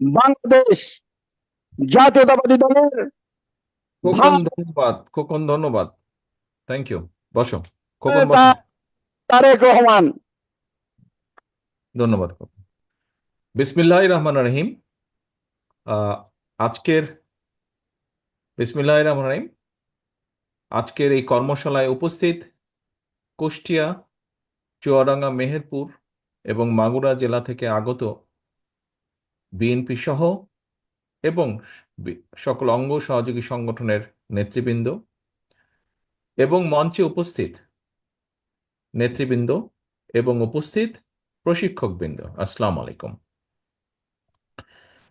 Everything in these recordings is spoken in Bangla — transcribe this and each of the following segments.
বাংলাদেশ জাতীয়তাবাদী দলের খোকন ধন্যবাদ খোকন ধন্যবাদ। থ্যাংক ইউ বসো খোকন তারেক রহমান। ধন্যবাদ বিসমিল্লাহ রহমান রহিম। আহ, আজকের বিসমিল্লাহ রহমান রহিম। আজকের এই কর্মশালায় উপস্থিত কুষ্টিয়া চুয়াডাঙ্গা মেহেরপুর এবং মাগুরা জেলা থেকে আগত বিএনপি সহ এবং সকল অঙ্গ সহযোগী সংগঠনের নেতৃবৃন্দ এবং মঞ্চে উপস্থিত নেতৃবৃন্দ এবং উপস্থিত প্রশিক্ষকবৃন্দ। আসসালামু আলাইকুম।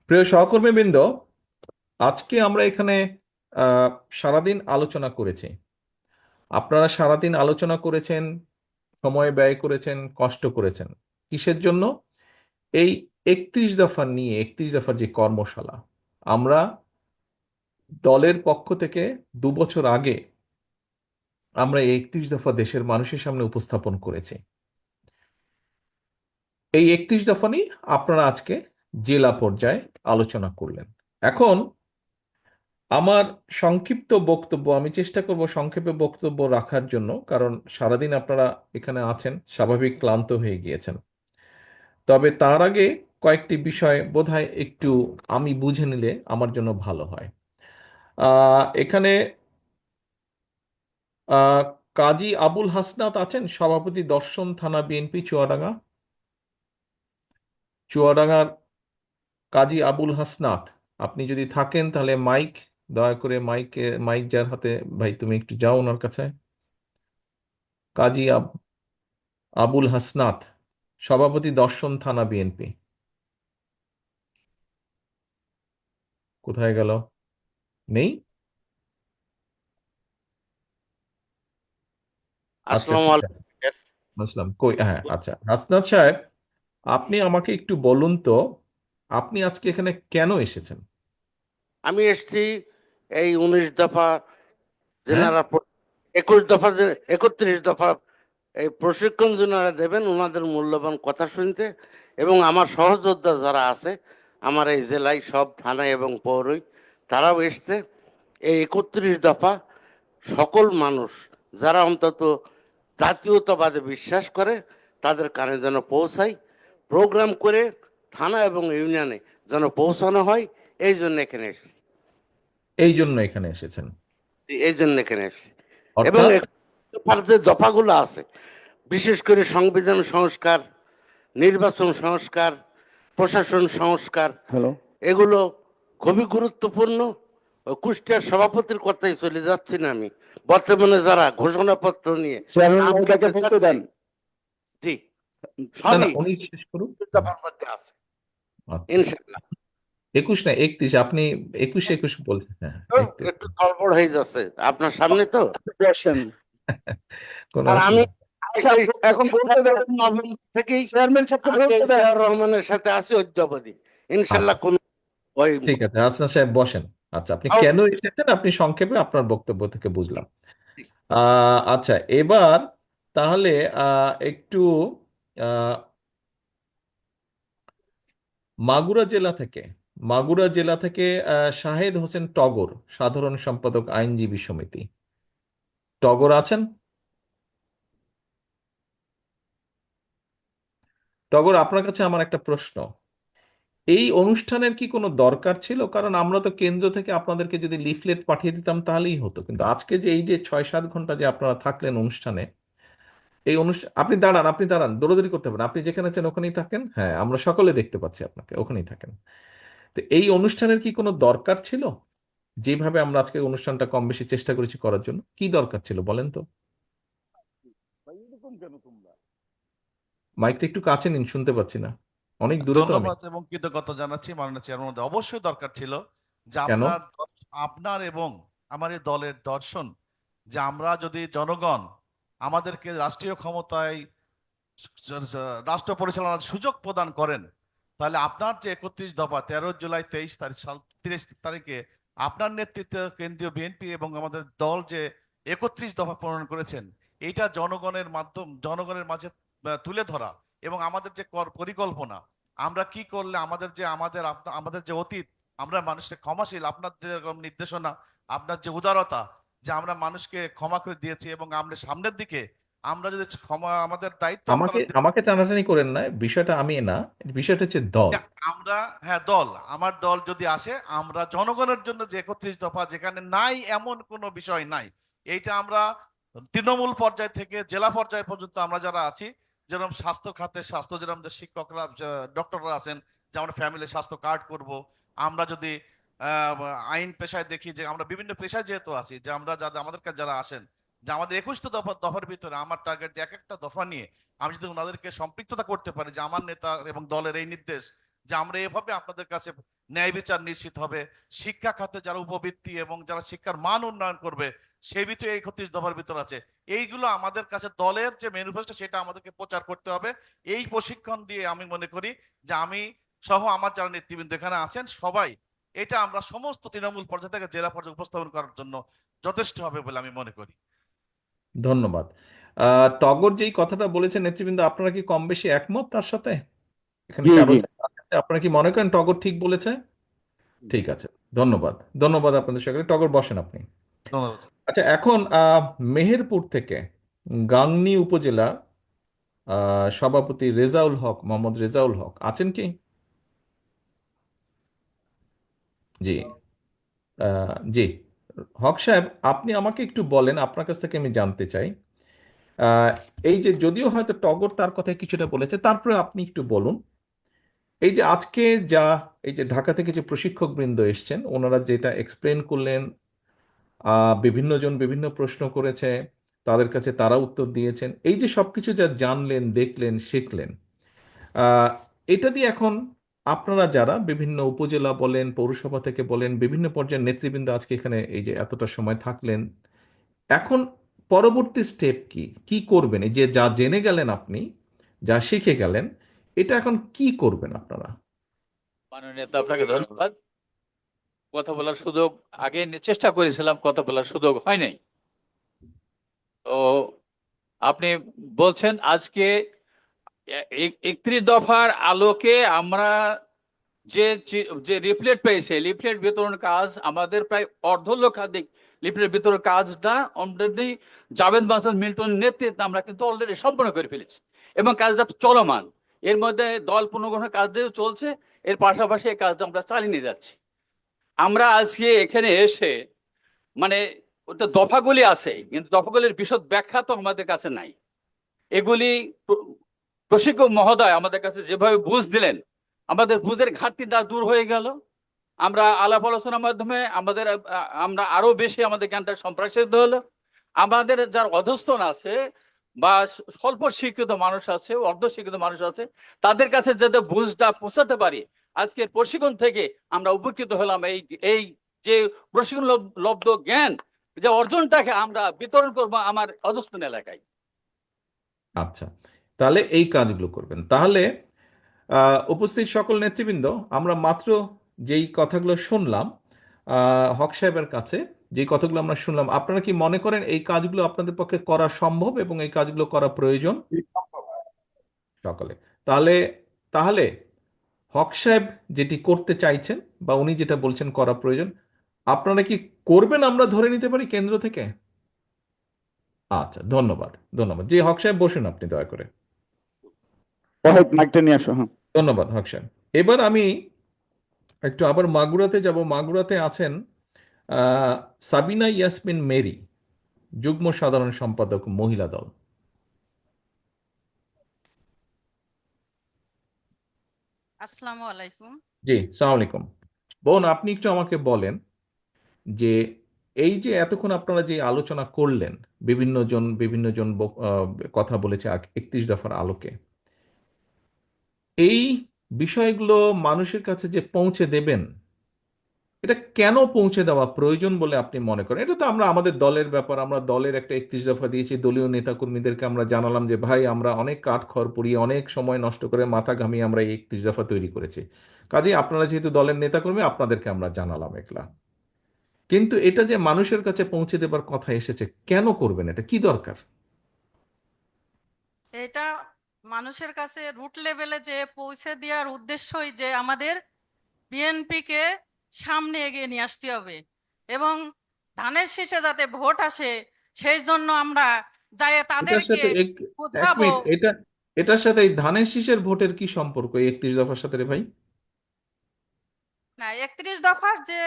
প্রিয় সহকর্মীবৃন্দ, আজকে আমরা এখানে সারাদিন আলোচনা করেছি। আপনারা সারাদিন আলোচনা করেছেন, সময় ব্যয় করেছেন, কষ্ট করেছেন। কিসের জন্য? এই একত্রিশ দফা নিয়ে, একত্রিশ দফার যে কর্মশালা, আমরা দলের পক্ষ থেকে দু বছর আগে আমরা একত্রিশ দফা দেশের মানুষের সামনে উপস্থাপন করেছি। এই একত্রিশ দফা নিয়ে আপনারা আজকে জেলা পর্যায়ে আলোচনা করলেন। এখন আমার সংক্ষিপ্ত বক্তব্য, আমি চেষ্টা করব সংক্ষেপে বক্তব্য রাখার জন্য, কারণ সারাদিন আপনারা এখানে আছেন, স্বাভাবিক ক্লান্ত হয়ে গিয়েছেন। তবে তার আগে কয়েকটি বিষয় বোধহয় একটু আমি বুঝে নিলে আমার জন্য ভালো হয়। এখানে কাজী আবুল হাসনাত আছেন, সভাপতি দর্শন থানা বিএনপি, চুয়াডাঙ্গা। চুয়াডাঙ্গার কাজী আবুল হাসনাত, আপনি যদি থাকেন তাহলে মাইক, দয়া করে মাইকে, মাইক যার হাতে, ভাই তুমি একটু যাও ওনার কাছে। কাজী আব, আবুল হাসনাত, সভাপতি দর্শন থানা বিএনপি। কোথায় গেল? নেই? আচ্ছা আসসালামু ঠিক আছে বুঝলাম কই? হ্যাঁ আচ্ছা। হাসনাত সাহেব আপনি আমাকে একটু বলুন তো আপনি আজকে এখানে কেন এসেছেন? আমি এসছি এই উনিশ দফা হ্যাঁ? যেনারা একুশ দফা একত্রিশ দফা এই প্রশিক্ষণ যেনারা দেবেন ওনাদের মূল্যবান কথা শুনতে এবং আমার সহযোদ্ধা যারা আছে আমার এই জেলায় সব থানায় এবং পৌরই তারাও এসছে। এই একত্রিশ দফা সকল মানুষ যারা অন্তত জাতীয়তাবাদে বিশ্বাস করে তাদের কানে যেন পৌঁছায় প্রোগ্রাম করে থানা এবং ইউনিয়নে যেন পৌঁছানো হয় এই জন্য এখানে এসেছি। এই জন্য এখানে এসেছেন? এই জন্য এখানে এসেছি। এবং যে দফাগুলো আছে বিশেষ করে সংবিধান সংস্কার নির্বাচন সংস্কার প্রশাসন সংস্কার হ্যালো। এগুলো খুবই গুরুত্বপূর্ণ। কুষ্টিয়ার সভাপতির কথাই চলে যাচ্ছি না আমি। বর্তমানে যারা ঘোষণাপত্র নিয়ে জি। সবই আছে। আচ্ছা। ইনশাল্লাহ একুশ না একত্রিশ আপনি একুশ একুশ বলছেন হ্যাঁ একটু হয়ে যাচ্ছে। আপনার সামনে তো? বসেন কোনো আর আমি এখন বলতে দেন নভেম্বর থেকেই চেয়ারম্যান রহমানের সাথে আছি অদ্যাবধি ইনশাল্লাহ আচ্ছা। কোন ঠিক আছে হাসনাত সাহেব বসেন। আচ্ছা আপনি কেন এসেছেন? আপনি সংক্ষেপে আপনার বক্তব্য থেকে বুঝলাম। আচ্ছা এবার তাহলে আহ, একটু আহ, মাগুরা জেলা থেকে মাগুরা জেলা থেকে আহ, শাহেদ হোসেন টগর সাধারণ সম্পাদক আইনজীবী সমিতি। টগর আছেন? টগর, আপনার কাছে আমার একটা প্রশ্ন। এই অনুষ্ঠানের কি কোনো দরকার ছিল? কারণ আমরা তো কেন্দ্র থেকে আপনাদেরকে যদি লিফলেট পাঠিয়ে দিতাম তাহলেই হতো। কিন্তু আজকে যে এই যে ছয় সাত ঘণ্টা যে আপনারা থাকলেন অনুষ্ঠানে, এই অনুষ্ঠান আপনি দাঁড়ান আপনি দাঁড়ান, দৌড়াদৌড়ি করতে পারেন। আপনি যেখানে আছেন ওখানেই থাকেন। হ্যাঁ আমরা সকলে দেখতে পাচ্ছি আপনাকে, ওখানেই থাকেন। তো এই অনুষ্ঠানের কি কোনো দরকার ছিল? যেভাবে আমরা আজকে অনুষ্ঠানটা কম বেশি চেষ্টা করেছি করার জন্য। কি দরকার ছিল বলেন তো? মাইকটা একটু কাছে নিন শুনতে পাচ্ছি না অনেক দূরে তো আমি ধন্যবাদ এবং কৃতজ্ঞতা জানাচ্ছি মাননীয় চেয়ারম্যান মহোদয়। অবশ্যই দরকার ছিল যে কেন? আপনার আপনার এবং আমার এই দলের দর্শন যে আমরা যদি জনগণ আমাদেরকে রাষ্ট্রীয় ক্ষমতায় রাষ্ট্র পরিচালনার সুযোগ প্রদান করেন তাহলে আপনার যে একত্রিশ দফা তেরো জুলাই তেইশ তারিখ সাল তিরিশ তারিখে আপনার নেতৃত্বে কেন্দ্রীয় বিএনপি এবং আমাদের দল যে একত্রিশ দফা প্রণয়ন করেছেন এটা জনগণের মাধ্যম জনগণের মাঝে তুলে ধরা এবং আমাদের যে পরিকল্পনা আমরা কি করলে আমাদের যে আমাদের আমাদের যে অতীত আমরা মানুষকে ক্ষমাশীল আপনার যেরকম নির্দেশনা আপনার যে উদারতা যে আমরা মানুষকে ক্ষমা করে দিয়েছি এবং আমরা সামনের দিকে আমরা যদি ক্ষমা আমাদের দায়িত্ব আমাকে আমাকে টানাটানি করেন না বিষয়টা আমি না বিষয়টা হচ্ছে দল। আমরা হ্যাঁ দল আমার দল যদি আসে আমরা জনগণের জন্য যে একত্রিশ দফা যেখানে নাই এমন কোনো বিষয় নাই এইটা আমরা তৃণমূল পর্যায় থেকে জেলা পর্যায় পর্যন্ত আমরা যারা আছি যেরকম স্বাস্থ্য খাতে স্বাস্থ্য, যেরকম যে শিক্ষকরা ডক্টররা আছেন, যে আমরা ফ্যামিলি স্বাস্থ্য কার্ড করব, আমরা যদি আইন পেশায় দেখি যে আমরা বিভিন্ন পেশায় যেহেতু আছি, যে আমরা যাদের, আমাদের কাছে যারা আসেন, যে আমাদের একুশটা দফা, দফার ভিতরে আমার টার্গেট এক একটা দফা নিয়ে, আমি যদি ওনাদেরকে সম্পৃক্ততা করতে পারি, যে আমার নেতা এবং দলের এই নির্দেশ যে আমরা এভাবে আপনাদের কাছে ন্যায় বিচার নিশ্চিত হবে শিক্ষা খাতে যারা উপবৃত্তি এবং যারা শিক্ষার মান উন্নয়ন করবে সেই ভিতরে এই একত্রিশ দফার ভিতর আছে। এইগুলো আমাদের কাছে দলের যে ম্যানিফেস্টো সেটা আমাদেরকে প্রচার করতে হবে। এই প্রশিক্ষণ দিয়ে আমি মনে করি যে আমি সহ আমার যারা নেতৃবৃন্দ এখানে আছেন সবাই এটা আমরা সমস্ত তৃণমূল পর্যায়ে থেকে জেলা পর্যায়ে উপস্থাপন করার জন্য যথেষ্ট হবে বলে আমি মনে করি। ধন্যবাদ। আহ, টগর যেই কথাটা বলেছেন নেতৃবৃন্দ আপনারা কি কম বেশি একমত তার সাথে? এখানে আপনারা কি মনে করেন টগর ঠিক বলেছে? ঠিক আছে ধন্যবাদ। ধন্যবাদ আপনাদের সকলে টগর বসেন আপনি। আচ্ছা এখন আহ, মেহেরপুর থেকে গাংনী উপজেলা সভাপতি রেজাউল হক মোহাম্মদ রেজাউল হক আছেন কি? জি। আহ, জি। হক সাহেব আপনি আমাকে একটু বলেন আপনার কাছ থেকে আমি জানতে চাই। আহ, এই যে যদিও হয়তো টগর তার কথায় কিছুটা বলেছে তারপরে আপনি একটু বলুন। এই যে আজকে যা, এই যে ঢাকা থেকে যে প্রশিক্ষক বৃন্দ এসছেন, ওনারা যেটা এক্সপ্লেন করলেন বিভিন্ন জন বিভিন্ন প্রশ্ন করেছে, তাদের কাছে তারা উত্তর দিয়েছেন, এই যে সবকিছু যা জানলেন, দেখলেন, শিখলেন এটা দিয়ে এখন আপনারা যারা বিভিন্ন উপজেলা বলেন, পৌরসভা থেকে বলেন, বিভিন্ন পর্যায়ের নেতৃবৃন্দ আজকে এখানে এই যে এতটা সময় থাকলেন, এখন পরবর্তী স্টেপ কি? কি করবেন? এই যে যা জেনে গেলেন আপনি, যা শিখে গেলেন এটা এখন কি করবেন আপনারা? মাননীয় নেতা, আপনাকে ধন্যবাদ। কথা বলার সুযোগ আগে চেষ্টা করেছিলাম, কথা বলার সুযোগ হয় নাই। তো আপনি বলছেন আজকে একত্রিশ দফার আলোকে আমরা যে যে লিফলেট পেয়েছে, লিফলেট বিতরণ কাজ আমাদের প্রায় অর্ধ লক্ষাধিক লিফলেট বিতরণ কাজটা অলরেডি জাভেদ মাসুদ মিল্টন নেতৃত্বে আমরা কিন্তু অলরেডি সম্পন্ন করে ফেলেছি এবং কাজটা চলমান। এর মধ্যে দল পুনর্গঠনের কাজটিও চলছে, এর পাশাপাশি এই কাজটা আমরা চালিয়ে নিয়ে যাচ্ছি। আমরা আজকে এখানে এসে মানে ওটা দফাগুলি আছে, কিন্তু দফাগুলির বিশদ ব্যাখ্যা তো আমাদের কাছে নাই। এগুলি প্রশিক্ষক মহোদয় আমাদের কাছে যেভাবে বুঝ দিলেন, আমাদের বুঝের ঘাটতিটা দূর হয়ে গেল। আমরা আলাপ আলোচনার মাধ্যমে আমাদের আমরা আরও বেশি আমাদের জ্ঞানটা সম্প্রসারিত হলো। আমাদের যার অধস্তন আছে বা স্বল্প শিক্ষিত মানুষ আছে, অর্ধ শিক্ষিত মানুষ আছে, তাদের কাছে যাতে বুঝটা পৌঁছাতে পারি, আজকের প্রশিক্ষণ থেকে আমরা উপকৃত হলাম এই এই যে প্রশিক্ষণ লব্ধ জ্ঞান, যে অর্জনটাকে আমরা বিতরণ করব আমার অধস্তন এলাকায়। আচ্ছা তাহলে এই কাজগুলো করবেন। তাহলে উপস্থিত সকল নেতৃবৃন্দ, আমরা মাত্র যেই কথাগুলো শুনলাম হক সাহেবের কাছে যেই কথাগুলো আমরা শুনলাম আপনারা কি মনে করেন এই কাজগুলো আপনাদের পক্ষে করা সম্ভব এবং এই কাজগুলো করা প্রয়োজন? সকলে। তাহলে তাহলে হক সাহেব যেটি করতে চাইছেন বা উনি যেটা বলছেন করা প্রয়োজন আপনারা কি করবেন আমরা ধরে নিতে পারি কেন্দ্র থেকে? আচ্ছা ধন্যবাদ ধন্যবাদ। জি হক সাহেব বসুন আপনি দয়া করে। হ্যাঁ। ধন্যবাদ হক সাহেব। এবার আমি একটু আবার মাগুরাতে যাব। মাগুরাতে আছেন সাবিনা ইয়াসমিন মেরি যুগ্ম সাধারণ সম্পাদক মহিলা দল। আসসালামু আলাইকুম। জি সালাম আলাইকুম। বোন আপনি একটু আমাকে বলেন যে এই যে এতক্ষণ আপনারা যে আলোচনা করলেন বিভিন্ন জন বিভিন্ন জন কথা বলেছে একত্রিশ দফার আলোকে এই বিষয়গুলো মানুষের কাছে যে পৌঁছে দেবেন এটা কেন পৌঁছে দেওয়া প্রয়োজন বলে আপনি মনে করেন? এটা তো আমরা, আমাদের দলের ব্যাপার, আমরা দলের একটা একত্রিশ দফা দিয়েছি, দলীয় নেতাকর্মীদেরকে আমরা জানালাম যে, ভাই, আমরা অনেক কাঠ খড় পুড়িয়ে অনেক সময় নষ্ট করে মাথা ঘামিয়ে আমরা এই একত্রিশ দফা তৈরি করেছি। কাজেই আপনারা যেহেতু দলের নেতাকর্মী, আপনাদেরকে আমরা জানালাম একলা কিন্তু এটা যে মানুষের কাছে পৌঁছে দেবার কথা এসেছে, কেন করবেন এটা? কি দরকার? এটা মানুষের কাছে রুট লেভেলে যে পৌঁছে দেওয়ার উদ্দেশ্যই যে আমাদের বিএনপিকে সামনে এগিয়ে নিয়ে আসতে হবে। এবং ধানের শীষে যাতে ভোট আসে সেই জন্য আমরা যাই তাদেরকে বোঝাবো এটা এটার সাথে ধানের শীষের ভোটের কি সম্পর্ক একত্রিশ দফার সাথে রে ভাই? না একত্রিশ দফার যে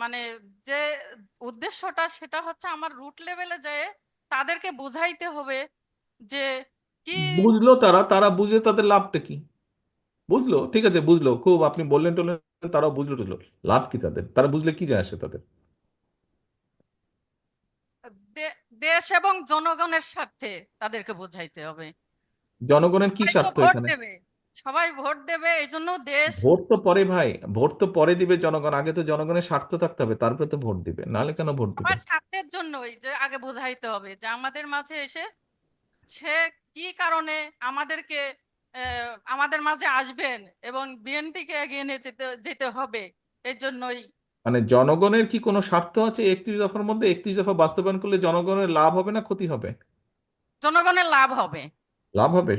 মানে যে উদ্দেশ্যটা সেটা হচ্ছে আমার রুট লেভেলে যে তাদেরকে বোঝাইতে হবে যে কি বুঝলো তারা তারা বুঝে তাদের লাভটা কি? বুঝলো? ঠিক আছে বুঝলো। খুব আপনি বললেন টললেন তারাও বুঝলো টুঝলো লাভ কি তাদের? তারা বুঝলে কি যায় আসে তাদের? দেশ এবং জনগণের স্বার্থে তাদেরকে বোঝাইতে হবে। জনগণের কি স্বার্থ এখানে? সবাই ভোট দেবে এই জন্য দেশ ভোট তো পরে ভাই ভোট তো পরে দিবে জনগণ আগে তো জনগণের স্বার্থ থাকতে হবে তারপরে তো ভোট দিবে নাহলে কেন ভোট দিবে? সবার স্বার্থের জন্যই যে আগে বোঝাইতে হবে যে আমাদের মাঝে এসে সে কি কারণে আমাদেরকে আমাদের মাঝে আসবেন এবং বিএনপিকে এগিয়ে নিয়ে যেতে যেতে হবে। এই জন্যই। মানে জনগণের কি কোনো স্বার্থ আছে একত্রিশ দফার মধ্যে? একত্রিশ দফা বাস্তবায়ন করলে জনগণের লাভ হবে না ক্ষতি হবে? জনগণের লাভ হবে। লাভ হবে?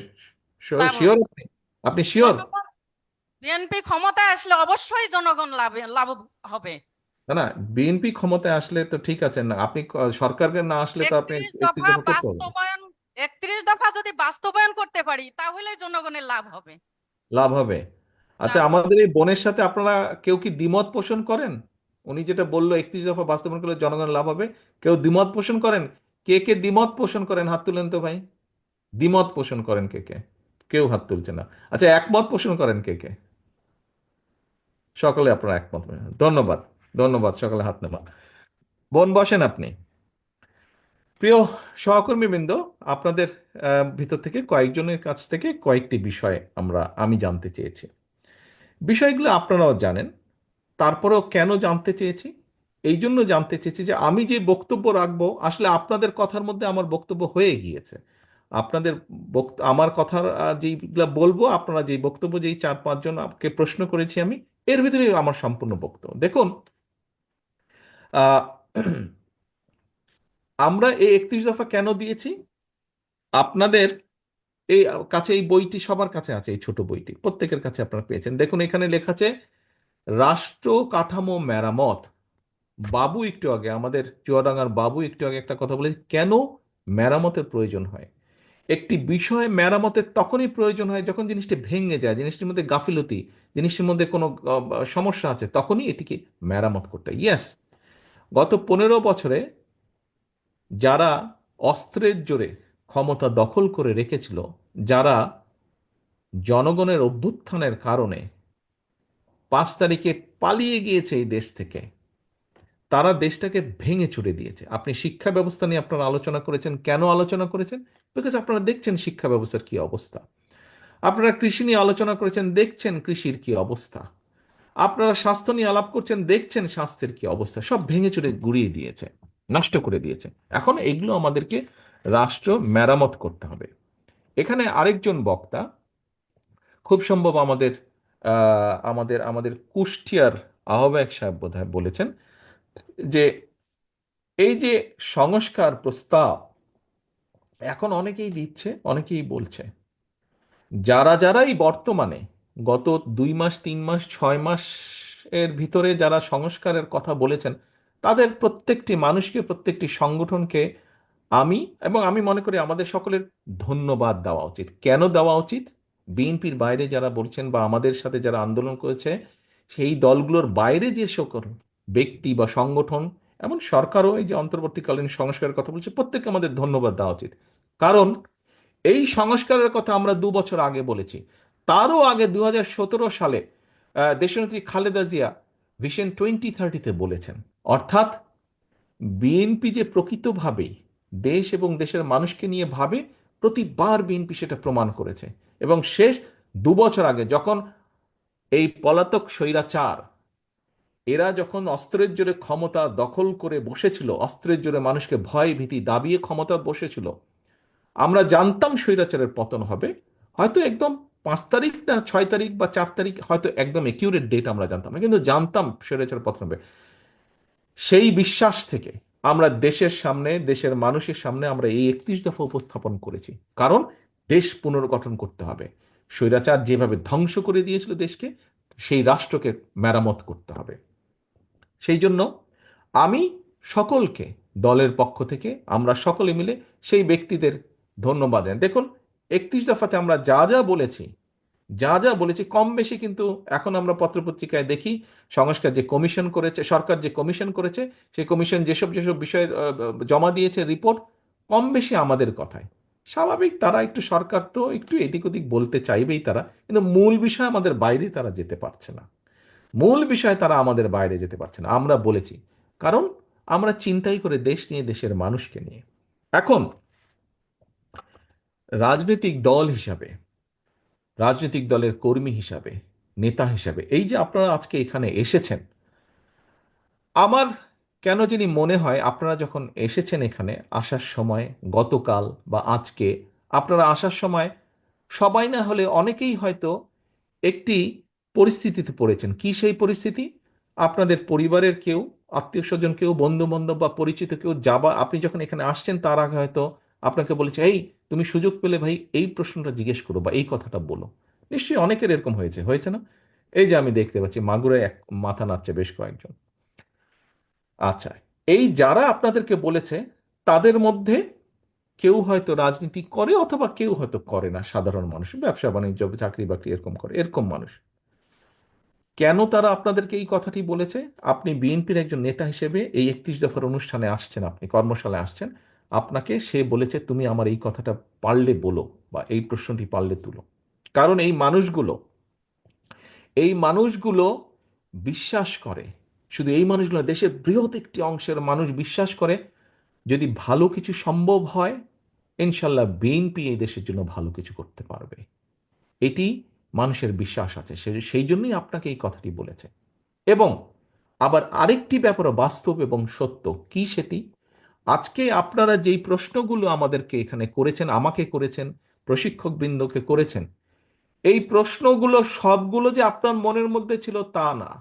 শিওর আপনি শিওর বিএনপি ক্ষমতায় আসলে অবশ্যই জনগণ লাভ লাভ হবে। না না বিএনপি ক্ষমতায় আসলে তো ঠিক আছে না। আপনি সরকারকে না আসলে তো আপনি বাস্তবায়ন একত্রিশ দফা যদি বাস্তবায়ন করতে পারি তাহলে জনগণের লাভ হবে। লাভ হবে। আচ্ছা আমাদের এই বোনের সাথে আপনারা কেউ কি দ্বিমত পোষণ করেন? উনি যেটা বলল একত্রিশ দফা বাস্তবায়ন করলে জনগণের লাভ হবে। কেউ দ্বিমত পোষণ করেন? কে কে দ্বিমত পোষণ করেন? হাত তুলেন তো ভাই। দ্বিমত পোষণ করেন কে কে? কেউ হাত তুলছে না। আচ্ছা একমত পোষণ করেন কে কে? সকলে আপনারা একমত ধন্যবাদ। ধন্যবাদ সকলে হাত নেওয়া বোন বসেন আপনি। প্রিয় সহকর্মীবৃন্দ, আপনাদের ভিতর থেকে কয়েকজনের কাছ থেকে কয়েকটি বিষয় আমরা, আমি জানতে চেয়েছি। বিষয়গুলো আপনারাও জানেন, তারপরেও কেন জানতে চেয়েছি? এই জন্য জানতে চেয়েছি যে আমি যে বক্তব্য রাখব, আসলে আপনাদের কথার মধ্যে আমার বক্তব্য হয়ে গিয়েছে। আপনাদের আমার কথার যেইগুলা বলব, আপনারা যেই বক্তব্য, যেই চার পাঁচজন প্রশ্ন করেছি আমি, এর ভিতরে আমার সম্পূর্ণ বক্তব্য। দেখুন আমরা এই একত্রিশ দফা কেন দিয়েছি? আপনাদের এই কাছে এই বইটি সবার কাছে আছে, এই ছোট বইটি। প্রত্যেকের কাছে আপনারা পেয়েছেন। দেখুন, এখানে লেখা আছে, রাষ্ট্র কাঠামো মেরামত। বাবু একটু আগে, আমাদের চুয়াডাঙ্গার বাবু একটু আগে একটা কথা বলেছে, কেন মেরামতের প্রয়োজন হয়? একটি বিষয় মেরামতের তখনই প্রয়োজন হয় যখন জিনিসটি ভেঙে যায়, জিনিসটির মধ্যে গাফিলতি, জিনিসটির মধ্যে কোনো সমস্যা আছে, তখনই এটিকে মেরামত করতে হয়। ইয়েস গত পনেরো বছরে যারা অস্ত্রের জোরে ক্ষমতা দখল করে রেখেছিল, যারা জনগণের অভ্যুত্থানের কারণে পাঁচ তারিখে পালিয়ে গিয়েছে এই দেশ থেকে, তারা দেশটাকে ভেঙে চুরে দিয়েছে। আপনি শিক্ষা ব্যবস্থা নিয়ে আপনারা আলোচনা করেছেন, কেন আলোচনা করেছেন? বিকজ আপনারা দেখছেন শিক্ষা ব্যবস্থার কি অবস্থা। আপনারা কৃষি নিয়ে আলোচনা করেছেন, দেখছেন কৃষির কি অবস্থা। আপনারা স্বাস্থ্য নিয়ে আলাপ করছেন, দেখছেন স্বাস্থ্যের কি অবস্থা। সব ভেঙে চুরে গুড়িয়ে দিয়েছে। নষ্ট করে দিয়েছে। এখন এগুলো আমাদেরকে রাষ্ট্র মেরামত করতে হবে। এখানে আরেকজন বক্তা, খুব সম্ভব আমাদের আমাদের আমাদের কুষ্টিয়ার আহ্বায়ক সাহেব বোধহয় বলেছেন যে এই যে সংস্কার প্রস্তাব এখন অনেকেই দিচ্ছে, অনেকেই বলছে। যারা, যারাই বর্তমানে গত দুই মাস, তিন মাস, ছয় মাস এর ভিতরে যারা সংস্কারের কথা বলেছেন তাদের প্রত্যেকটি মানুষকে, প্রত্যেকটি সংগঠনকে আমি এবং আমি মনে করি আমাদের সকলের ধন্যবাদ দেওয়া উচিত। কেন দেওয়া উচিত? বিএনপির বাইরে যারা বলছেন বা আমাদের সাথে যারা আন্দোলন করেছে, সেই দলগুলোর বাইরে যে সকল ব্যক্তি বা সংগঠন, এমন সরকারও এই যে অন্তর্বর্তীকালীন সংস্কারের কথা বলছে, প্রত্যেককে আমাদের ধন্যবাদ দেওয়া উচিত। কারণ এই সংস্কারের কথা আমরা দু বছর আগে বলেছি। তারও আগে দু হাজার সতেরো সালে দেশনেত্রী খালেদা জিয়া ভিশন টোয়েন্টি থার্টিতে বলেছেন অর্থাৎ বিএনপি যে প্রকৃতভাবে দেশ এবং দেশের মানুষকে নিয়ে ভাবে, প্রতিবার বিএনপি সেটা প্রমাণ করেছে। এবং শেষ দু বছর আগে যখন এই পলাতক স্বৈরাচার, এরা যখন অস্ত্রের জোরে ক্ষমতা দখল করে বসেছিল, অস্ত্রের জোরে মানুষকে ভয় ভীতি দাবিয়ে ক্ষমতা বসেছিল, আমরা জানতাম স্বৈরাচারের পতন হবে। হয়তো একদম পাঁচ তারিখ না ছয় তারিখ বা চার তারিখ, হয়তো একদম একিউরেট ডেট আমরা জানতাম না, কিন্তু জানতাম স্বৈরাচার পতন হবে। সেই বিশ্বাস থেকে আমরা দেশের সামনে, দেশের মানুষের সামনে আমরা এই একত্রিশ দফা উপস্থাপন করেছি। কারণ দেশ পুনর্গঠন করতে হবে। স্বৈরাচার যেভাবে ধ্বংস করে দিয়েছিল দেশকে, সেই রাষ্ট্রকে মেরামত করতে হবে। সেই জন্য আমি সকলকে, দলের পক্ষ থেকে আমরা সকলে মিলে সেই ব্যক্তিদের ধন্যবাদ দেন দেখুন, একত্রিশ দফাতে আমরা যা যা বলেছি যা যা বলেছি কম বেশি কিন্তু এখন আমরা পত্রপত্রিকায় দেখি। সংস্কার যে কমিশন করেছে সরকার যে কমিশন করেছে সেই কমিশন যেসব যেসব বিষয়ের আহ, জমা দিয়েছে রিপোর্ট কম বেশি আমাদের কথায়। স্বাভাবিক তারা একটু সরকার তো একটু এদিক ওদিক বলতে চাইবেই তারা কিন্তু মূল বিষয় আমাদের বাইরে তারা যেতে পারছে না। মূল বিষয় তারা আমাদের বাইরে যেতে পারছে না আমরা বলেছি। কারণ আমরা চিন্তাই করে দেশ নিয়ে দেশের মানুষকে নিয়ে। এখন রাজনৈতিক দল হিসাবে রাজনৈতিক দলের কর্মী হিসাবে, নেতা হিসাবে। এই যে আপনারা আজকে এখানে এসেছেন, আমার কেন যিনি মনে হয় আপনারা যখন এসেছেন এখানে আসার সময়, গতকাল বা আজকে, আপনারা আসার সময় সবাই না হলে অনেকেই হয়তো একটি পরিস্থিতিতে পড়েছেন। কি সেই পরিস্থিতি? আপনাদের পরিবারের কেউ, আত্মীয় স্বজন কেউ বন্ধু বান্ধব বা পরিচিত কেউ যাবা আপনি যখন এখানে আসছেন, তার আগে হয়তো আপনাকে বলেছে, এই, তুমি সুযোগ পেলে ভাই, এই প্রশ্নটা জিজ্ঞেস করো বা এই কথাটা বলো। নিশ্চয়ই অনেকের এরকম হয়েছে হয়েছে না? এই যে আমি দেখতে পাচ্ছি মাগুরায় এক মাথা নাড়ছে বেশ কয়েকজন। আচ্ছা এই যারা আপনাদেরকে বলেছে, তাদের মধ্যে কেউ হয়তো রাজনীতি করে অথবা কেউ হয়তো করে না, সাধারণ মানুষ, ব্যবসা, বাণিজ্য, চাকরি, বাকরি, এরকম করে, এরকম মানুষ। কেন তারা আপনাদেরকে এই কথাটি বলেছে? আপনি বিএনপির একজন নেতা হিসেবে এই একত্রিশ দফার অনুষ্ঠানে আসছেন, আপনি কর্মশালায় আসছেন আপনাকে সে বলেছে, তুমি আমার এই কথাটা পারলে বলো বা এই প্রশ্নটি পারলে তুলো। কারণ এই মানুষগুলো এই মানুষগুলো বিশ্বাস করে। শুধু এই মানুষগুলো দেশের বৃহৎ একটি অংশের মানুষ বিশ্বাস করে, যদি ভালো কিছু সম্ভব হয়, ইনশাল্লাহ বিএনপি এই দেশের জন্য ভালো কিছু করতে পারবে। এটি মানুষের বিশ্বাস আছে সেই জন্যই আপনাকে এই কথাটি বলেছে। এবং আবার আরেকটি ব্যাপার বাস্তব এবং সত্য, কি সেটি? আজকে আপনারা যেই প্রশ্নগুলো আমাদেরকে এখানে করেছেন, আমাকে করেছেন প্রশিক্ষক বৃন্দকে করেছেন, এই প্রশ্নগুলো সবগুলো যে আপনার মনের মধ্যে ছিল তা না।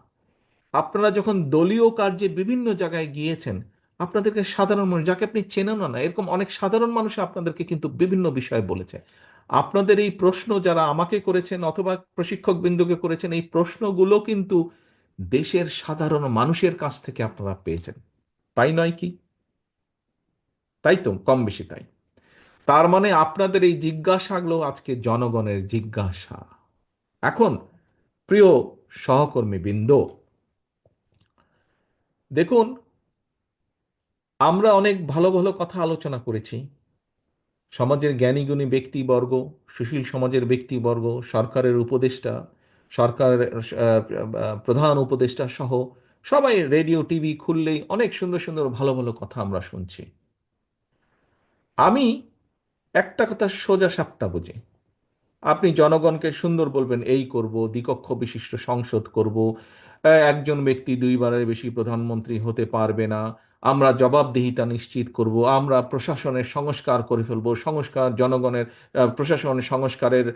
আপনারা যখন দলীয় কার্যে বিভিন্ন জায়গায় গিয়েছেন, আপনাদেরকে সাধারণ মানুষ, যাকে আপনি চেনেন না এরকম অনেক সাধারণ মানুষ আপনাদেরকে কিন্তু বিভিন্ন বিষয় বলেছে। আপনাদের এই প্রশ্ন যারা আমাকে করেছেন অথবা প্রশিক্ষক বিন্দুকে করেছেন, এই প্রশ্নগুলো কিন্তু দেশের সাধারণ মানুষের কাছ থেকে আপনারা পেয়েছেন। তাই নয় কি? তাই তো, কম বেশি তাই। তার মানে আপনাদের এই জিজ্ঞাসাগুলো আজকে জনগণের জিজ্ঞাসা। এখন, প্রিয় সহকর্মী বৃন্দ, দেখুন, আমরা অনেক ভালো ভালো কথা আলোচনা করেছি। সমাজের জ্ঞানীগুণী ব্যক্তিবর্গ, সুশীল সমাজের ব্যক্তিবর্গ, সরকারের উপদেষ্টা সরকারের প্রধান উপদেষ্টা সহ সবাই রেডিও, টিভি খুললেই অনেক সুন্দর সুন্দর ভালো ভালো কথা আমরা শুনছি। আমি একটা কথা সোজা সাপটা বুঝি। আপনি জনগণকে সুন্দর বলবেন, এই করব, দ্বিকক্ষ বিশিষ্ট সংসদ করব একজন ব্যক্তি দুইবারের বেশি প্রধানমন্ত্রী হতে পারবে না, আমরা জবাবদিহিতা নিশ্চিত করব, আমরা প্রশাসনের সংস্কার করে ফেলব, সংস্কার জনগণের প্রশাসন সংস্কারের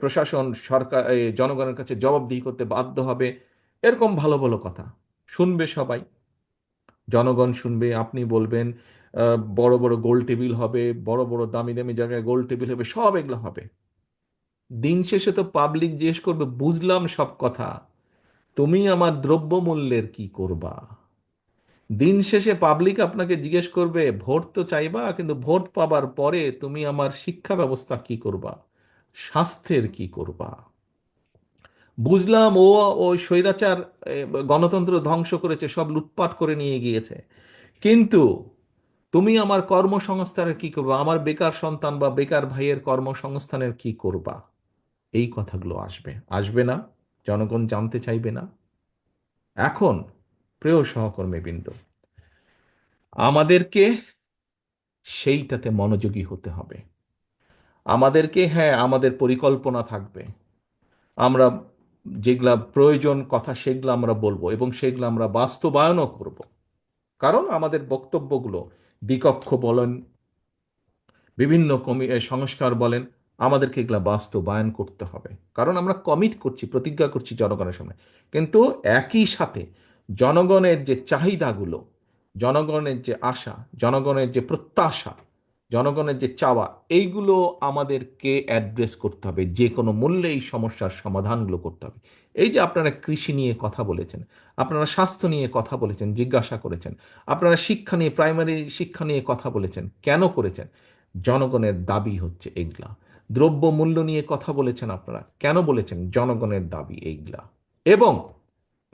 প্রশাসন সরকার জনগণের কাছে জবাবদিহি করতে বাধ্য হবে। এরকম ভালো ভালো কথা। শুনবে সবাই। জনগণ শুনবে, আপনি বলবেন বড় বড় গোল টেবিল হবে, বড় বড় দামি দামি জায়গায় গোল টেবিল হবে, সব এগুলো হবে। দিন শেষে তো পাবলিক জিজ্ঞেস করবে, বুঝলাম সব কথা, তুমি আমার দ্রব্যমূল্যের কি করবা? দিন শেষে পাবলিক আপনাকে জিজ্ঞেস করবে, ভোট তো চাইবা, কিন্তু ভোট পাবার পরে তুমি আমার শিক্ষা ব্যবস্থা কি করবা? স্বাস্থ্যের কি করবা? বুঝলাম ও ওই স্বৈরাচার গণতন্ত্র ধ্বংস করেছে, সব লুটপাট করে নিয়ে গিয়েছে। কিন্তু তুমি আমার কর্মসংস্থানের কি করবা? আমার বেকার সন্তান বা বেকার ভাইয়ের কর্মসংস্থানের কি করবা? এই কথাগুলো আসবে। আসবে না, জনগণ জানতে চাইবে না। এখন, প্রিয় সহকর্মীবৃন্দ আমাদেরকে সেইটাতে মনোযোগী হতে হবে। আমাদেরকে হ্যাঁ আমাদের পরিকল্পনা থাকবে। আমরা যেগুলা প্রয়োজন কথা সেগুলো আমরা বলব এবং সেগুলো আমরা বাস্তবায়নও করব। কারণ আমাদের বক্তব্যগুলো বিকক্ষ বলেন, বিভিন্ন কমি সংস্কার বলেন, আমাদেরকে এগুলা বাস্তবায়ন করতে হবে। কারণ আমরা কমিট করছি, প্রতিজ্ঞা করছি জনগণের সামনে। কিন্তু একই সাথে জনগণের যে চাহিদাগুলো, জনগণের যে আশা, জনগণের যে প্রত্যাশা জনগণের যে চাওয়া, এইগুলো আমাদেরকে অ্যাড্রেস করতে হবে। যে কোনো মূল্যে এই সমস্যার সমাধানগুলো করতে হবে। এই যে আপনারা কৃষি নিয়ে কথা বলেছেন, আপনারা স্বাস্থ্য নিয়ে কথা বলেছেন, জিজ্ঞাসা করেছেন, আপনারা শিক্ষা নিয়ে প্রাইমারি শিক্ষা নিয়ে কথা বলেছেন, কেন করেছেন? জনগণের দাবি হচ্ছে এগুলা দ্রব্য মূল্য নিয়ে কথা বলেছেন আপনারা, কেন বলেছেন? জনগণের দাবি এইগুলা। এবং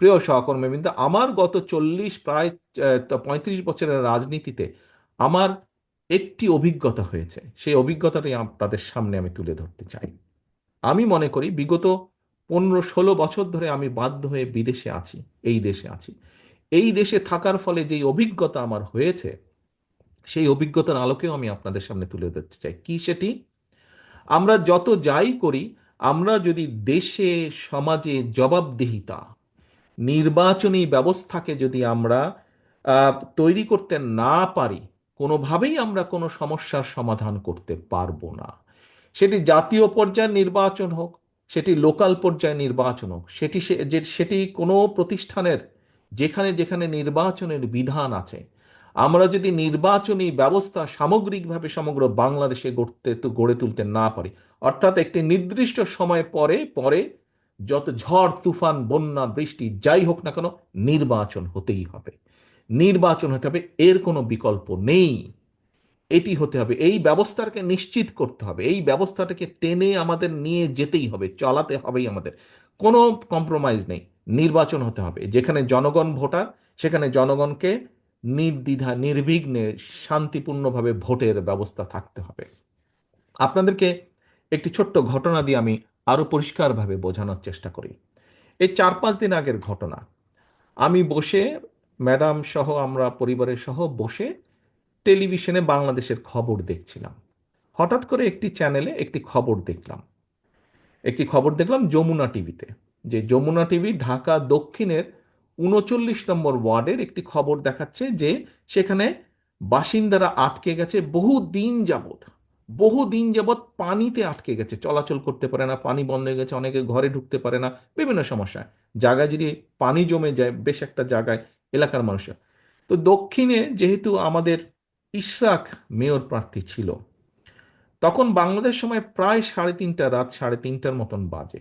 প্রিয় সহকর্মীবৃন্দ, আমার গত চল্লিশ, প্রায় পঁয়ত্রিশ বছরের রাজনীতিতে আমার একটি অভিজ্ঞতা হয়েছে। সেই অভিজ্ঞতাটাই আপনাদের সামনে আমি তুলে ধরতে চাই। আমি মনে করি বিগত পনেরো ষোলো বছর ধরে আমি বাধ্য হয়ে বিদেশে আছি, এই দেশে আছি। এই দেশে থাকার ফলে যেই অভিজ্ঞতা আমার হয়েছে, সেই অভিজ্ঞতার আলোকেও আমি আপনাদের সামনে তুলে ধরতে চাই। কি সেটি? আমরা যত যাই করি, আমরা যদি দেশে, সমাজে জবাবদিহিতা, নির্বাচনী ব্যবস্থাকে যদি আমরা তৈরি করতে না পারি কোনোভাবেই আমরা কোনো সমস্যার সমাধান করতে পারব না। সেটি জাতীয় পর্যায়ের নির্বাচন হোক, সেটি লোকাল পর্যায়ে নির্বাচন হোক, সেটি যে, সেটি কোনো প্রতিষ্ঠানের, যেখানে যেখানে নির্বাচনের বিধান আছে, আমরা যদি নির্বাচনী ব্যবস্থা সামগ্রিকভাবে সমগ্র বাংলাদেশে গড়তে তো গড়ে তুলতে না পারি, অর্থাৎ একটি নির্দিষ্ট সময় পরে পরে যত ঝড়, তুফান, বন্যা, বৃষ্টি, যাই হোক না কেন, নির্বাচন হতেই হবে। নির্বাচন হতে হবে, এর কোনো বিকল্প নেই। এটি হতে হবে, এই ব্যবস্থাটাকে নিশ্চিত করতে হবে, এই ব্যবস্থাটাকে টেনে আমাদের নিয়ে যেতেই হবে, চালাতে হবেই আমাদের। কোনো কম্প্রোমাইজ নেই, নির্বাচন হতে হবে, যেখানে জনগণ ভোটার, সেখানে জনগণকে নির্দ্বিধা, নির্বিঘ্নে শান্তিপূর্ণভাবে ভোটের ব্যবস্থা থাকতে হবে। আপনাদেরকে একটি ছোট্ট ঘটনা দিয়ে আমি আরও পরিষ্কারভাবে বোঝানোর চেষ্টা করি। এই চার পাঁচ দিন আগের ঘটনা, আমি বসে ম্যাডাম সহ আমরা পরিবারের সহ বসে টেলিভিশনে বাংলাদেশের খবর দেখছিলাম। হঠাৎ করে একটি চ্যানেলে একটি খবর দেখলাম। একটি খবর দেখলাম যমুনা টিভিতে, যে যমুনা টিভি ঢাকা দক্ষিণের উনচল্লিশ নম্বর ওয়ার্ডের একটি খবর দেখাচ্ছে যে সেখানে বাসিন্দারা আটকে গেছে বহু দিন যাবত বহু দিন যাবৎ পানিতে আটকে গেছে। চলাচল করতে পারে না, পানি বন্ধ হয়ে গেছে, অনেকে ঘরে ঢুকতে পারে না, বিভিন্ন সমস্যা জায়গায় যদি পানি জমে যায়, বেশ একটা জায়গায় এলাকার মানুষের তো দক্ষিণে যেহেতু আমাদের ইশরাক মেয়র প্রার্থী ছিল, তখন বাংলাদেশ সময় প্রায় সাড়ে তিনটা, রাত সাড়ে তিনটার মতন বাজে।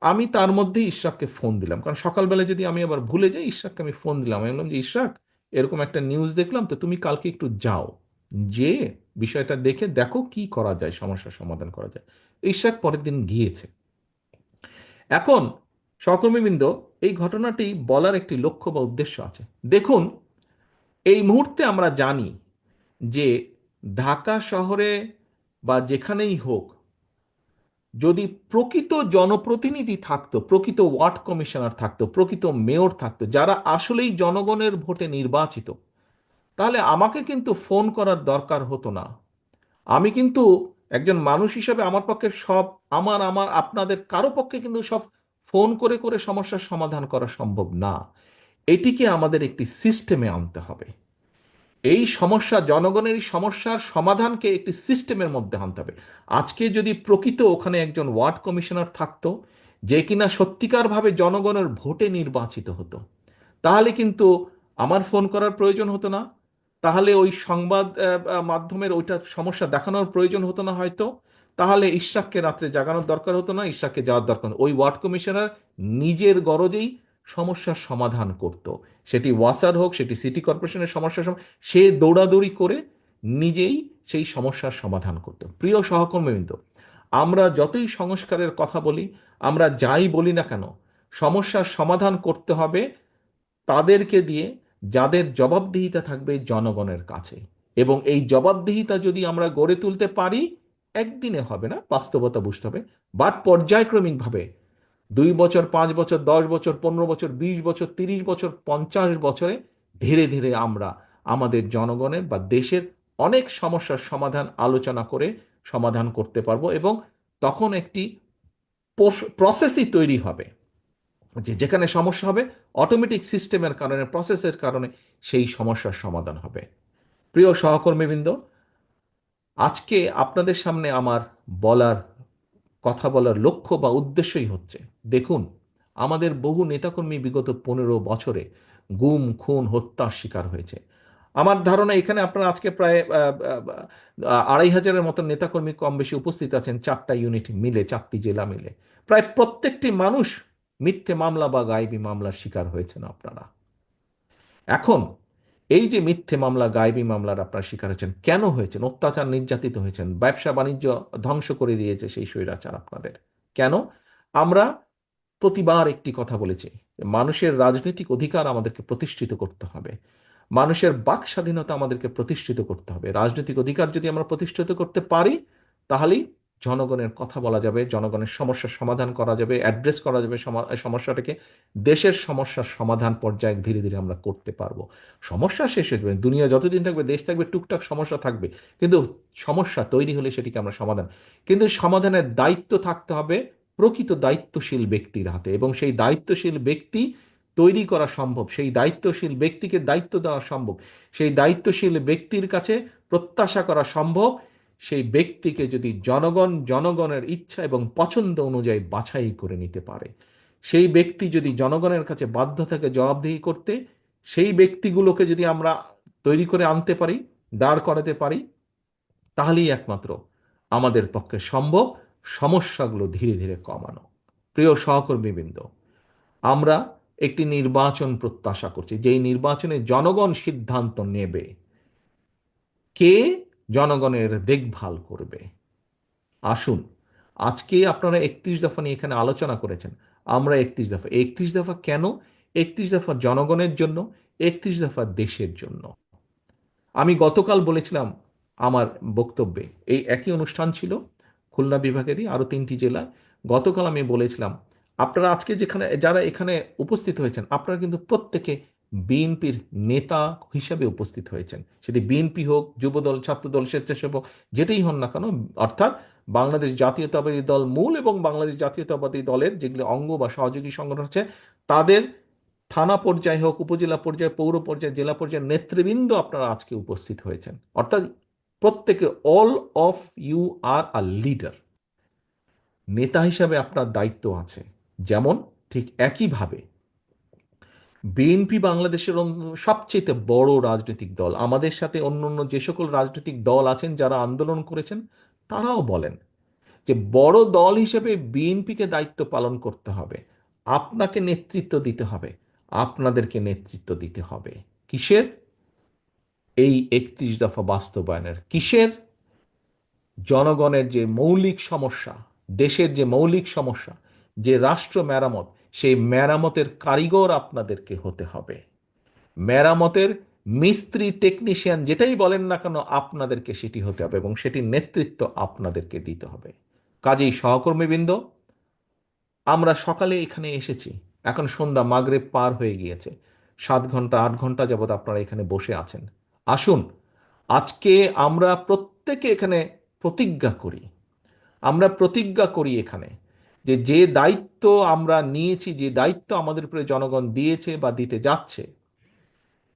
আমি তার মধ্যেই ইশরাককে ফোন দিলাম। কারণ সকালবেলা যদি আমি আবার ভুলে যাই, ইশরাককে আমি ফোন দিলাম। আমি বললাম যে, ইশরাক, এরকম একটা নিউজ দেখলাম, তো তুমি কালকে একটু যাও। যে বিষয়টা দেখে দেখো কি করা যায়, সমস্যার সমাধান করা যায়। ইশরাক পরের দিন গিয়েছে। এখন সহকর্মীবৃন্দ এই ঘটনাটি বলার একটি লক্ষ্য বা উদ্দেশ্য আছে। দেখুন, এই মুহূর্তে আমরা জানি যে ঢাকা শহরে বা যেখানেই হোক, যদি প্রকৃত জনপ্রতিনিধি থাকতো, প্রকৃত ওয়ার্ড কমিশনার থাকতো, প্রকৃত মেয়র থাকতো, যারা আসলেই জনগণের ভোটে নির্বাচিত, তাহলে আমাকে কিন্তু ফোন করার দরকার হতো না। আমি কিন্তু একজন মানুষ হিসেবে আমার পক্ষে সব, আমার আমার, আপনাদের, কারও পক্ষে কিন্তু সব ফোন করে করে সমস্যার সমাধান করা সম্ভব না। এটিকে আমাদের একটি সিস্টেমে আনতে হবে। এই সমস্যা, জনগণের সমস্যার সমাধানকে একটি সিস্টেমের মধ্যে আনতে হবে। আজকে যদি প্রকৃত ওখানে একজন ওয়ার্ড কমিশনার থাকতো, যে কিনা সত্যিকারভাবে জনগণের ভোটে নির্বাচিত হতো, তাহলে কিন্তু আমার ফোন করার প্রয়োজন হতো না। তাহলে ওই সংবাদ মাধ্যমের ওইটা সমস্যা দেখানোর প্রয়োজন হতো না হয়তো। তাহলে ইশরাককে রাত্রে জাগানোর দরকার হতো না ইশরাককে যাওয়ার দরকার ওই ওয়ার্ড কমিশনার নিজের গরজেই সমস্যার সমাধান করত। সেটি ওয়াসার হোক, সেটি সিটি কর্পোরেশনের সমস্যার সম- সে দৌড়াদৌড়ি করে নিজেই সেই সমস্যার সমাধান করত। প্রিয় সহকর্মীবৃন্দ, আমরা যতই সংস্কারের কথা বলি, আমরা যাই বলি না কেন, সমস্যার সমাধান করতে হবে তাদেরকে দিয়ে, যাদের জবাবদিহিতা থাকবে জনগণের কাছে। এবং এই জবাবদিহিতা যদি আমরা গড়ে তুলতে পারি একদিনে হবে না, বাস্তবতা বুঝতে হবে। বাট পর্যায়ক্রমিকভাবে দুই বছর, পাঁচ বছর, দশ বছর, পনেরো বছর, বিশ বছর, তিরিশ বছর, পঞ্চাশ বছরে ধীরে ধীরে আমরা আমাদের জনগণের বা দেশের অনেক সমস্যার সমাধান আলোচনা করে সমাধান করতে পারব এবং তখন একটি প্রসেসই তৈরি হবে। যে যেখানে সমস্যা হবে অটোমেটিক সিস্টেমের কারণে প্রসেসের কারণে সেই সমস্যার সমাধান হবে। প্রিয় সহকর্মীবৃন্দ আজকে আপনাদের সামনে আমার বলার, কথা বলার লক্ষ্য বা উদ্দেশ্যই হচ্ছে, দেখুন, আমাদের বহু নেতাকর্মী বিগত পনেরো বছরে গুম, খুন, হত্যার শিকার হয়েছে। আমার ধারণা এখানে আপনারা আজকে প্রায় আড়াই হাজারের মতো নেতাকর্মী কম বেশি উপস্থিত আছেন, চারটা ইউনিট মিলে, চারটি জেলা মিলে। প্রায় প্রত্যেকটি মানুষ মিথ্যে মামলা বা গায়েবী মামলার শিকার হয়েছেন আপনারা। এখন এই যে মিথ্যে মামলা, গায়েবী মামলার আপনারা শিকার হয়েছেন, কেন হয়েছেন? অত্যাচার নির্যাতিত হয়েছেন, ব্যবসা বাণিজ্য ধ্বংস করে দিয়েছে সেই স্বৈরাচার আপনাদের। কেন? আমরা প্রতিবার একটি কথা বলেছি, মানুষের রাজনৈতিক অধিকার আমাদেরকে প্রতিষ্ঠিত করতে হবে। মানুষের বাক স্বাধীনতা আমাদেরকে প্রতিষ্ঠিত করতে হবে। রাজনৈতিক অধিকার যদি আমরা প্রতিষ্ঠিত করতে পারি, তাহলেই জনগণের কথা বলা যাবে, জনগণের সমস্যার সমাধান করা যাবে অ্যাড্রেস করা যাবে সমস্যাটাকে। দেশের সমস্যার সমাধান পর্যায়ে ধীরে ধীরে আমরা করতে পারব। সমস্যা শেষ হয়ে যাবে। দুনিয়া যতদিন থাকবে, দেশ থাকবে, টুকটাক সমস্যা থাকবে। কিন্তু সমস্যা তৈরি হলে সেটিকে আমরা সমাধান। কিন্তু সমাধানের দায়িত্ব থাকতে হবে প্রকৃত দায়িত্বশীল ব্যক্তির হাতে এবং সেই দায়িত্বশীল ব্যক্তি তৈরি করা সম্ভব। সেই দায়িত্বশীল ব্যক্তিকে দায়িত্ব দেওয়া সম্ভব। সেই দায়িত্বশীল ব্যক্তির কাছে প্রত্যাশা করা সম্ভব সেই ব্যক্তিকে যদি জনগণ, জনগণের ইচ্ছা এবং পছন্দ অনুযায়ী বাছাই করে নিতে পারে। সেই ব্যক্তি যদি জনগণের কাছে বাধ্য থাকে জবাবদিহি করতে, সেই ব্যক্তিগুলোকে যদি আমরা তৈরি করে আনতে পারি, দাঁড় করাতে পারি, তাহলেই একমাত্র আমাদের পক্ষে সম্ভব সমস্যাগুলো ধীরে ধীরে কমানো। প্রিয় সহকর্মীবৃন্দ, আমরা একটি নির্বাচন প্রত্যাশা করছি। যেই নির্বাচনে জনগণ সিদ্ধান্ত নেবে, কে জনগণের দেখভাল করবে। আসুন, আজকে আপনারা একত্রিশ দফা নিয়ে এখানে আলোচনা করেছেন। আমরা একত্রিশ দফা একত্রিশ দফা কেন? একত্রিশ দফা জনগণের জন্য, একত্রিশ দফা দেশের জন্য। আমি গতকাল বলেছিলাম আমার বক্তব্যে, এই একই অনুষ্ঠান ছিল খুলনা বিভাগেরই আরও তিনটি জেলায়। গতকাল আমি বলেছিলাম, আপনারা আজকে যেখানে, যারা এখানে উপস্থিত হয়েছেন, আপনারা কিন্তু প্রত্যেকে বিএনপির নেতা হিসাবে উপস্থিত হয়েছেন। সেটি বিএনপি হোক, যুবদল, ছাত্রদল, স্বেচ্ছাসেবক, যেটাই হন না কেন, অর্থাৎ বাংলাদেশ জাতীয়তাবাদী দল মূল এবং বাংলাদেশ জাতীয়তাবাদী দলের যেগুলি অঙ্গ বা সহযোগী সংগঠন আছে, তাদের থানা পর্যায়ে হোক, উপজেলা পর্যায়ে, পৌর পর্যায়ে, জেলা পর্যায়ে নেতৃবৃন্দ আপনারা আজকে উপস্থিত হয়েছেন। অর্থাৎ প্রত্যেকে all of you are a leader নেতা হিসাবে আপনার দায়িত্ব আছে। যেমন ঠিক একইভাবে বিএনপি বাংলাদেশের সবচেয়ে বড় রাজনৈতিক দল। আমাদের সাথে অন্য অন্য যে সকল রাজনৈতিক দল আছেন, যারা আন্দোলন করেছেন, তারাও বলেন যে বড় দল হিসেবে বিএনপিকে দায়িত্ব পালন করতে হবে। আপনাকে নেতৃত্ব দিতে হবে। আপনাদেরকে নেতৃত্ব দিতে হবে। কিসের? এই একত্রিশ দফা বাস্তবায়নের। কিসের? জনগণের যে মৌলিক সমস্যা, দেশের যে মৌলিক সমস্যা, যে রাষ্ট্র মেরামত সেই মেরামতের কারিগর আপনাদেরকে হতে হবে। মেরামতের মিস্ত্রি, টেকনিশিয়ান যেটাই বলেন না কেন, আপনাদেরকে সেটি হতে হবে এবং সেটির নেতৃত্ব আপনাদেরকে দিতে হবে। কাজেই সহকর্মীবৃন্দ, আমরা সকালে এখানে এসেছি। এখন সন্ধ্যা মাগরে পার হয়ে গিয়েছে। সাত ঘণ্টা, আট ঘণ্টা যাবৎ আপনারা এখানে বসে আছেন। আসুন, আজকে আমরা প্রত্যেকে এখানে প্রতিজ্ঞা করি। আমরা প্রতিজ্ঞা করি এখানে যে যে দায়িত্ব আমরা নিয়েছি, যে দায়িত্ব আমাদের উপরে জনগণ দিয়েছে বা দিতে যাচ্ছে,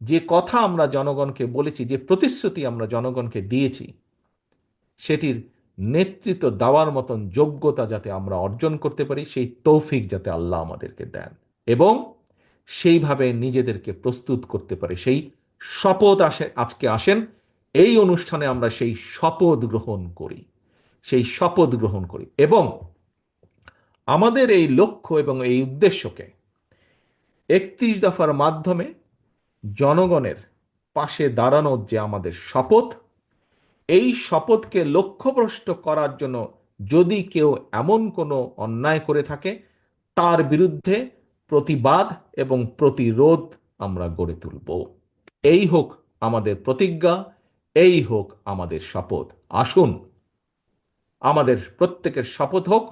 যে কথা আমরা জনগণকে বলেছি, যে প্রতিশ্রুতি আমরা জনগণকে দিয়েছি, সেটির নেতৃত্ব দেওয়ার মতন যোগ্যতা যাতে আমরা অর্জন করতে পারি, সেই তৌফিক যাতে আল্লাহ আমাদেরকে দেন এবং সেইভাবে নিজেদেরকে প্রস্তুত করতে পারে। সেই শপথ আসে, আজকে আসেন, এই অনুষ্ঠানে আমরা সেই শপথ গ্রহণ করি, সেই শপথ গ্রহণ করি এবং আমাদের এই লক্ষ্য এবং এই উদ্দেশ্যকে একত্রিশ দফার মাধ্যমে জনগণের পাশে দাঁড়ানোর যে আমাদের শপথ, এই শপথকে লক্ষ্যভ্রষ্ট করার জন্য যদি কেউ এমন কোনো অন্যায় করে থাকে, তার বিরুদ্ধে প্রতিবাদ এবং প্রতিরোধ আমরা গড়ে তুলব। এই হোক আমাদের প্রতিজ্ঞা, এই হোক আমাদের শপথ। আসুন, আমাদের প্রত্যেকের শপথ হোক।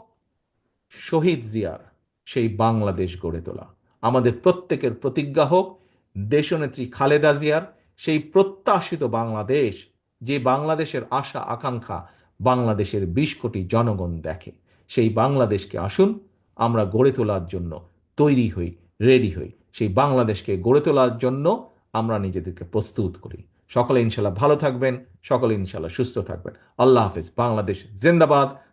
শহীদ জিয়ার সেই বাংলাদেশ গড়ে তোলা। আমাদের প্রত্যেকের প্রতিজ্ঞা হোক, দেশনেত্রী খালেদা জিয়ার সেই প্রত্যাশিত বাংলাদেশ, যে বাংলাদেশের আশা, আকাঙ্ক্ষা বাংলাদেশের বিশ কোটি জনগণ দেখে। সেই বাংলাদেশকে আসুন, আমরা গড়ে তোলার জন্য তৈরি হই, রেডি হই। সেই বাংলাদেশকে গড়ে তোলার জন্য আমরা নিজেদেরকে প্রস্তুত করি। সকলে ইনশাল্লাহ ভালো থাকবেন, সকলে ইনশাল্লাহ সুস্থ থাকবেন। আল্লাহ হাফিজ। বাংলাদেশ জিন্দাবাদ।